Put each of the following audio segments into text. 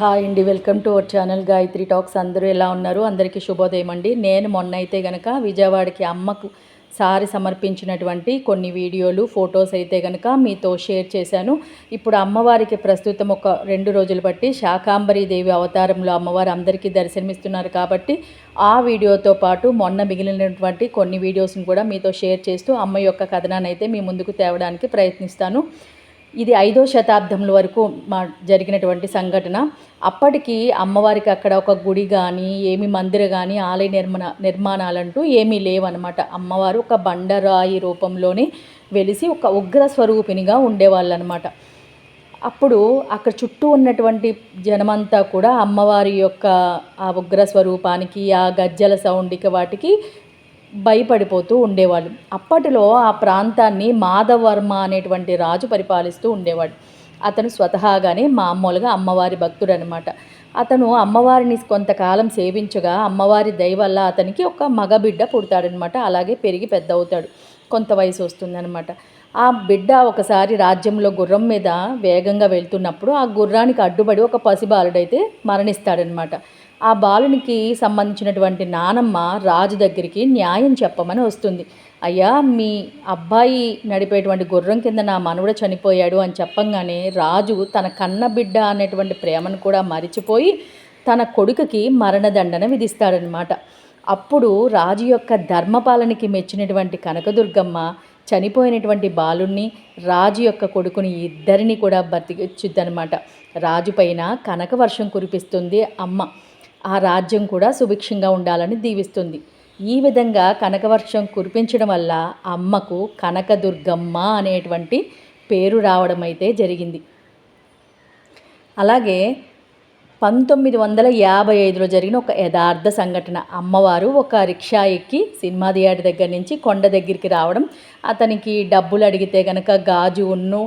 Hi అండి welcome to our channel Gayatri talks. అందరూ ఎలా ఉన్నారు? అందరికీ శుభోదయం అండి. నేను మొన్న అయితే గనక విజయవాడకి అమ్మకు సారి సమర్పించినటువంటి కొన్ని వీడియోలు ఫొటోస్ అయితే గనక మీతో షేర్ చేశాను. ఇప్పుడు అమ్మవారికి ప్రస్తుతం ఒక రెండు రోజులు బట్టి శాకాంబరి దేవి అవతారంలో అమ్మవారు అందరికీ దర్శనమిస్తున్నారు కాబట్టి ఆ వీడియోతో పాటు మొన్న మిగిలినటువంటి కొన్ని వీడియోస్ని కూడా మీతో షేర్ చేస్తూ అమ్మ యొక్క కథనాన్ని అయితే మీ ముందుకు తేవడానికి ప్రయత్నిస్తాను. ఇది ఐదో శతాబ్దంలో వరకు మా జరిగినటువంటి సంఘటన. అప్పటికి అమ్మవారికి అక్కడ ఒక గుడి కానీ ఏమి మందిర కానీ ఆలయ నిర్మాణ నిర్మాణాలంటూ ఏమీ లేవన్నమాట. అమ్మవారు ఒక బండరాయి రూపంలోనే వెలిసి ఒక ఉగ్ర స్వరూపినిగా ఉండేవాళ్ళు అనమాట అప్పుడు అక్కడ చుట్టూ ఉన్నటువంటి జనమంతా కూడా అమ్మవారి యొక్క ఆ ఉగ్ర స్వరూపానికి ఆ గజ్జల సౌండ్కి వాటికి భయపడిపోతూ ఉండేవాళ్ళు. అప్పటిలో ఆ ప్రాంతాన్ని మాధవర్మ అనేటువంటి రాజు పరిపాలిస్తూ ఉండేవాడు. అతను స్వతహాగానే మామూలుగా అమ్మవారి భక్తుడు అనమాట అతను అమ్మవారిని కొంతకాలం సేవించగా అమ్మవారి దయ వల్ల అతనికి ఒక మగబిడ్డ పుడతాడనమాట అలాగే పెరిగి పెద్ద అవుతాడు కొంత వయసు వస్తుందనమాట ఆ బిడ్డ ఒకసారి రాజ్యంలో గుర్రం మీద వేగంగా వెళ్తున్నప్పుడు ఆ గుర్రానికి అడ్డుపడి ఒక పసిబాలుడైతే మరణిస్తాడనమాట ఆ బాలునికి సంబంధించినటువంటి నానమ్మ రాజు దగ్గరికి న్యాయం చెప్పమని వస్తుంది. అయ్యా మీ అబ్బాయి నడిపేటువంటి గుర్రం కింద నా మనవడ చనిపోయాడు అని చెప్పంగానే రాజు తన కన్న బిడ్డ అనేటువంటి ప్రేమను కూడా మరిచిపోయి తన కొడుకుకి మరణదండన విధిస్తాడనమాట అప్పుడు రాజు యొక్క ధర్మపాలనకి మెచ్చినటువంటి కనకదుర్గమ్మ చనిపోయినటువంటి బాలుణ్ణి రాజు యొక్క కొడుకుని ఇద్దరిని కూడా బతికిచ్చుద్దనమాట రాజు పైన కనక వర్షం కురిపిస్తుంది అమ్మ. ఆ రాజ్యం కూడా సుభిక్షంగా ఉండాలని దీవిస్తుంది. ఈ విధంగా కనకవర్షం కురిపించడం వల్ల అమ్మకు కనకదుర్గమ్మ అనేటువంటి పేరు రావడం అయితే జరిగింది. అలాగే పంతొమ్మిది వందల యాభై ఐదులో జరిగిన ఒక యథార్థ సంఘటన. అమ్మవారు ఒక రిక్షా ఎక్కి సినిమా థియేటర్ దగ్గర నుంచి కొండ దగ్గరికి రావడం అతనికి డబ్బులు అడిగితే కనుక గాజు ఉన్ను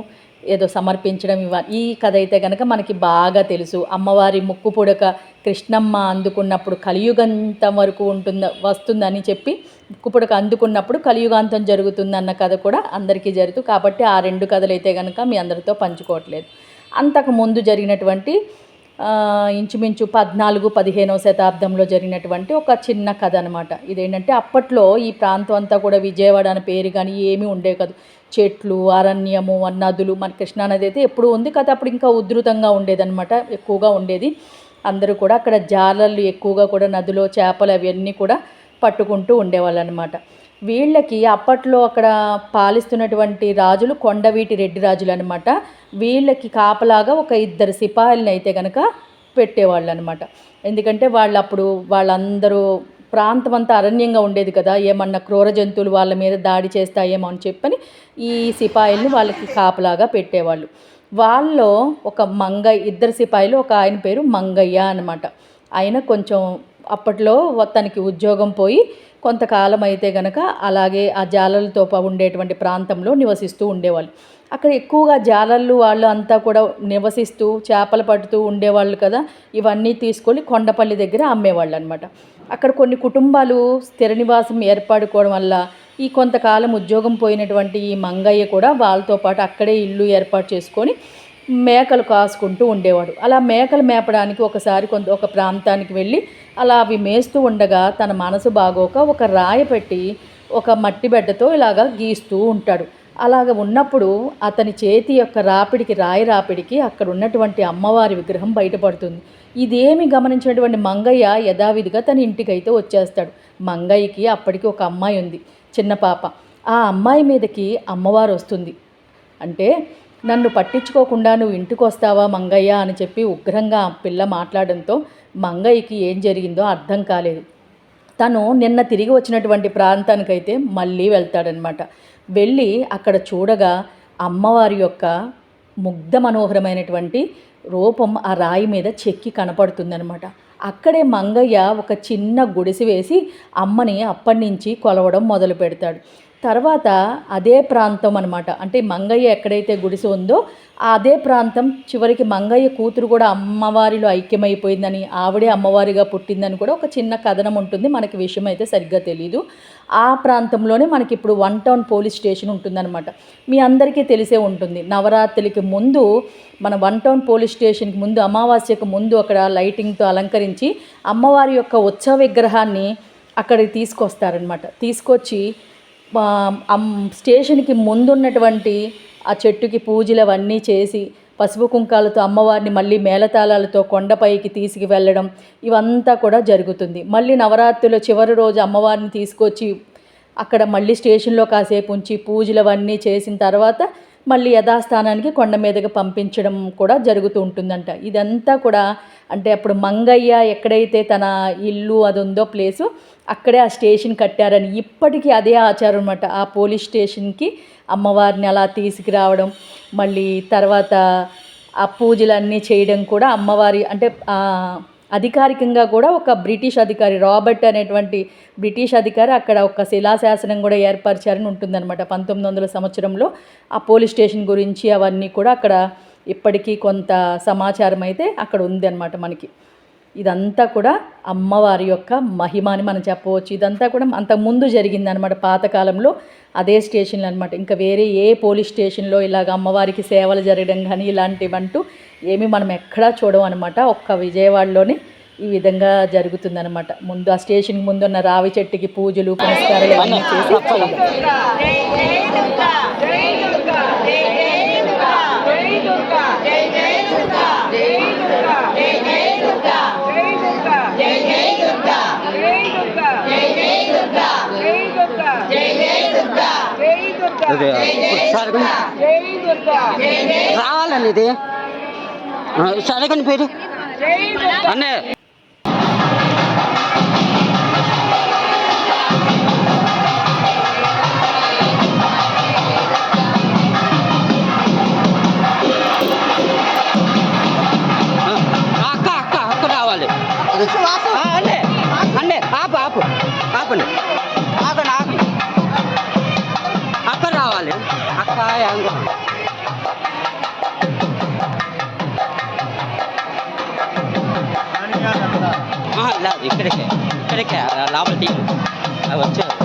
ఏదో సమర్పించడం ఇవ ఈ కథ అయితే కనుక మనకి బాగా తెలుసు. అమ్మవారి ముక్కు పుడక కృష్ణమ్మ అందుకున్నప్పుడు కలియుగంతం వరకు ఉంటుంది వస్తుందని చెప్పి ముక్కు పుడక అందుకున్నప్పుడు కలియుగాంతం జరుగుతుందన్న కథ కూడా అందరికీ జరుగుతూ కాబట్టి ఆ రెండు కథలు అయితే కనుక మీ అందరితో పంచుకోవట్లేదు. అంతకు ముందు జరిగినటువంటి ఇంచుమించు పద్నాలుగు పదిహేనవ శతాబ్దంలో జరిగినటువంటి ఒక చిన్న కథ అనమాట ఇదేంటంటే అప్పట్లో ఈ ప్రాంతం అంతా కూడా విజయవాడ అనే పేరు కానీ ఏమీ ఉండే కాదు. చెట్లు అరణ్యము నదులు మన కృష్ణానది అయితే ఎప్పుడు ఉంది కదా అప్పుడు ఇంకా ఉధృతంగా ఉండేదన్నమాట ఎక్కువగా ఉండేది. అందరూ కూడా అక్కడ జాలర్లు ఎక్కువగా కూడా నదిలో చేపలు అవన్నీ కూడా పట్టుకుంటూ ఉండేవాళ్ళు అనమాట వీళ్ళకి అప్పట్లో అక్కడ పాలిస్తున్నటువంటి రాజులు కొండవీటి రెడ్డి రాజులు అనమాట వీళ్ళకి కాపలాగా ఒక ఇద్దరు సిపాయిలను అయితే కనుక పెట్టేవాళ్ళు అనమాట ఎందుకంటే వాళ్ళు అప్పుడు వాళ్ళందరూ ప్రాంతం అంతా అరణ్యంగా ఉండేది కదా ఏమన్నా క్రూర జంతువులు వాళ్ళ మీద దాడి చేస్తాయేమో అని చెప్పని ఈ సిపాయిల్ని వాళ్ళకి కాపలాగా పెట్టేవాళ్ళు. వాళ్ళలో ఒక మంగయ్య ఇద్దరు సిపాయిలు ఒక ఆయన పేరు మంగయ్య అనమాట ఆయన కొంచెం అప్పట్లో తనకి ఉద్యోగం పోయి కొంతకాలం అయితే గనక అలాగే ఆ జాలలతో ఉండేటువంటి ప్రాంతంలో నివసిస్తూ ఉండేవాళ్ళు. అక్కడ ఎక్కువగా జాలర్లు వాళ్ళు అంతా కూడా నివసిస్తూ చేపలు పడుతూ ఉండేవాళ్ళు కదా. ఇవన్నీ తీసుకొని కొండపల్లి దగ్గర అమ్మేవాళ్ళు అనమాట అక్కడ కొన్ని కుటుంబాలు స్థిర నివాసం ఏర్పడుకోవడం వల్ల ఈ కొంతకాలం ఉద్యోగం పోయినటువంటి ఈ మంగయ్య కూడా వాళ్ళతో పాటు అక్కడే ఇల్లు ఏర్పాటు చేసుకొని మేకలు కాసుకుంటూ ఉండేవాడు. అలా మేకలు మేపడానికి ఒకసారి కొంత ఒక ప్రాంతానికి వెళ్ళి అలా అవి మేస్తూ ఉండగా తన మనసు బాగోక ఒక రాయి పెట్టి ఒక మట్టి బెడ్డతో ఇలాగా గీస్తూ ఉంటాడు. అలాగ ఉన్నప్పుడు అతని చేతి యొక్క రాపిడికి రాయి రాపిడికి అక్కడ ఉన్నటువంటి అమ్మవారి విగ్రహం బయటపడుతుంది. ఇదేమి గమనించినటువంటి మంగయ్య యథావిధిగా తన ఇంటికైతే వచ్చేస్తాడు. మంగయ్యకి అప్పటికి ఒక అమ్మాయి ఉంది చిన్న పాప. ఆ అమ్మాయి మీదకి అమ్మవారు వస్తుంది. అంటే నన్ను పట్టించుకోకుండా నువ్వు ఇంటికి వస్తావా మంగయ్య? అని చెప్పి ఉగ్రంగా ఆ పిల్ల మాట్లాడడంతో మంగయ్యకి ఏం జరిగిందో అర్థం కాలేదు. తను నిన్న తిరిగి వచ్చినటువంటి ప్రాంతానికైతే మళ్ళీ వెళ్తాడనమాట. వెళ్ళి అక్కడ చూడగా అమ్మవారి యొక్క ముగ్ధ మనోహరమైనటువంటి రూపం ఆ రాయి మీద చెక్కి కనపడుతుందనమాట. అక్కడే మంగయ్య ఒక చిన్న గుడిసి వేసి అమ్మని అప్పటి నుంచి కొలవడం మొదలు పెడతాడు తర్వాత అదే ప్రాంతం అనమాట అంటే మంగయ్య ఎక్కడైతే గుడిసె ఉందో అదే ప్రాంతం చివరికి మంగయ్య కూతురు కూడా అమ్మవారిలో ఐక్యమైపోయిందని ఆవిడే అమ్మవారిగా పుట్టిందని కూడా ఒక చిన్న కథనం ఉంటుంది. మనకి విషయం అయితే సరిగ్గా తెలియదు ఆ ప్రాంతంలోనే మనకి ఇప్పుడు వన్ టౌన్ పోలీస్ స్టేషన్ ఉంటుందన్నమాట. మీ అందరికీ తెలిసే ఉంటుంది. నవరాత్రికి ముందు మన వన్ టౌన్ పోలీస్ స్టేషన్కి ముందు అమావాస్యకు ముందు అక్కడ లైటింగ్తో అలంకరించి అమ్మవారి యొక్క ఉత్సవ విగ్రహాన్ని అక్కడికి తీసుకొస్తారనమాట తీసుకొచ్చి స్టేషన్కి ముందున్నటువంటి ఆ చెట్టుకి పూజలు అవన్నీ చేసి పసుపు కుంకాలతో అమ్మవారిని మళ్ళీ మేళతాళాలతో కొండపైకి తీసుకు వెళ్ళడం ఇవంతా కూడా జరుగుతుంది. మళ్ళీ నవరాత్రిలో చివరి రోజు అమ్మవారిని తీసుకొచ్చి అక్కడ మళ్ళీ స్టేషన్లో కాసేపు ఉంచి పూజలు అవన్నీ చేసిన తర్వాత మళ్ళీ యథాస్థానానికి కొండ మీదకి పంపించడం కూడా జరుగుతూ ఉంటుందంట. ఇదంతా కూడా అంటే అప్పుడు మంగయ్య ఎక్కడైతే తన ఇల్లు అది ఉందో ప్లేసు అక్కడే ఆ స్టేషన్ కట్టారని ఇప్పటికీ అదే ఆచారం అనమాట ఆ పోలీస్ స్టేషన్కి అమ్మవారిని అలా తీసుకురావడం మళ్ళీ తర్వాత ఆ పూజలన్నీ చేయడం కూడా అమ్మవారి అంటే అధికారికంగా కూడా ఒక బ్రిటిష్ అధికారి రాబర్ట్ అనేటువంటి బ్రిటిష్ అధికారి అక్కడ ఒక శిలాశాసనం కూడా ఏర్పరిచారని ఉంటుందన్నమాట. పంతొమ్మిది వందల సంవత్సరంలో ఆ పోలీస్ స్టేషన్ గురించి అవన్నీ కూడా అక్కడ ఇప్పటికీ కొంత సమాచారం అయితే అక్కడ ఉంది మనకి. ఇదంతా కూడా అమ్మవారి యొక్క మహిమ అని మనం చెప్పవచ్చు. ఇదంతా కూడా అంతకుముందు జరిగిందనమాట పాతకాలంలో. అదే స్టేషన్లు అనమాట ఇంకా వేరే ఏ పోలీస్ స్టేషన్లో ఇలాగ అమ్మవారికి సేవలు జరగడం కానీ ఇలాంటివంటూ ఏమీ మనం ఎక్కడా చూడం అనమాట ఒక్క విజయవాడలోనే ఈ విధంగా జరుగుతుందన్నమాట. ముందు ఆ స్టేషన్కి ముందు ఉన్న రావి చెట్టుకి పూజలు పునస్కారాలు ఇవన్నీ చేసి రావాలండి ఇది. సరగని పేరు? అన్నే ఇక్కడికే ఇక్కడికే ఆ లోపల తీయ అవి వచ్చారు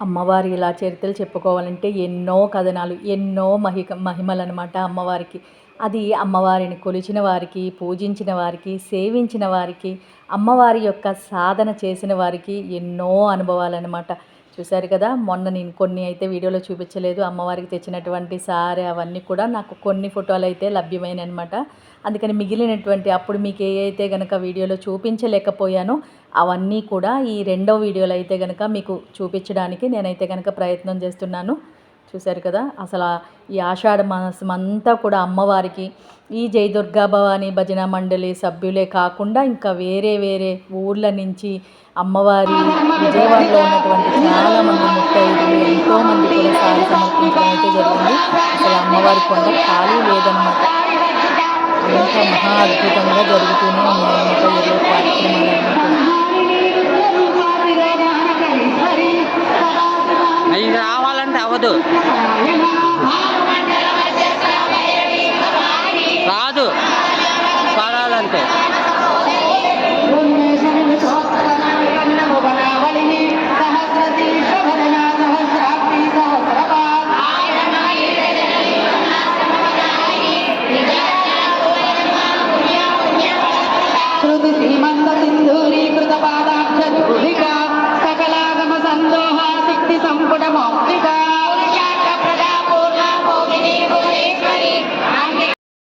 అమ్మవారి ఇలా చరిత్రలు చెప్పుకోవాలంటే ఎన్నో కథనాలు ఎన్నో మహిక మహిమలు అనమాట అమ్మవారికి. అది అమ్మవారిని కొలిచిన వారికి పూజించిన వారికి సేవించిన వారికి అమ్మవారి యొక్క సాధన చేసిన వారికి ఎన్నో అనుభవాలు అనమాట చూశారు కదా మొన్న నేను కొన్ని అయితే వీడియోలో చూపించలేదు. అమ్మవారికి తెచ్చినటువంటి సారే అవన్నీ కూడా నాకు కొన్ని ఫోటోలు అయితే లభ్యమైన అనమాట అందుకని మిగిలినటువంటి అప్పుడు మీకు ఏ అయితే కనుక వీడియోలో చూపించలేకపోయానో అవన్నీ కూడా ఈ రెండో వీడియోలో అయితే కనుక మీకు చూపించడానికి నేనైతే కనుక ప్రయత్నం చేస్తున్నాను. చూశారు కదా? అసలు ఈ ఆషాఢ మాసం అంతా కూడా అమ్మవారికి ఈ జై దుర్గా భవాని భజన మండలి సభ్యులే కాకుండా ఇంకా వేరే వేరే ఊర్ల నుంచి అమ్మవారి విజయవాడలో ఉన్నటువంటి చాలామంది ముత్తైదులు ఎంతో మంది కూడా సారి సమర్పించడం అయితే జరిగింది. అసలు అమ్మవారి కొండ ఖాళీ లేదనమాట అంత మహా అద్భుతంగా జరుగుతూనే ఉన్నాయన్నమాట ఏదో కార్యక్రమాలన్నీ 的。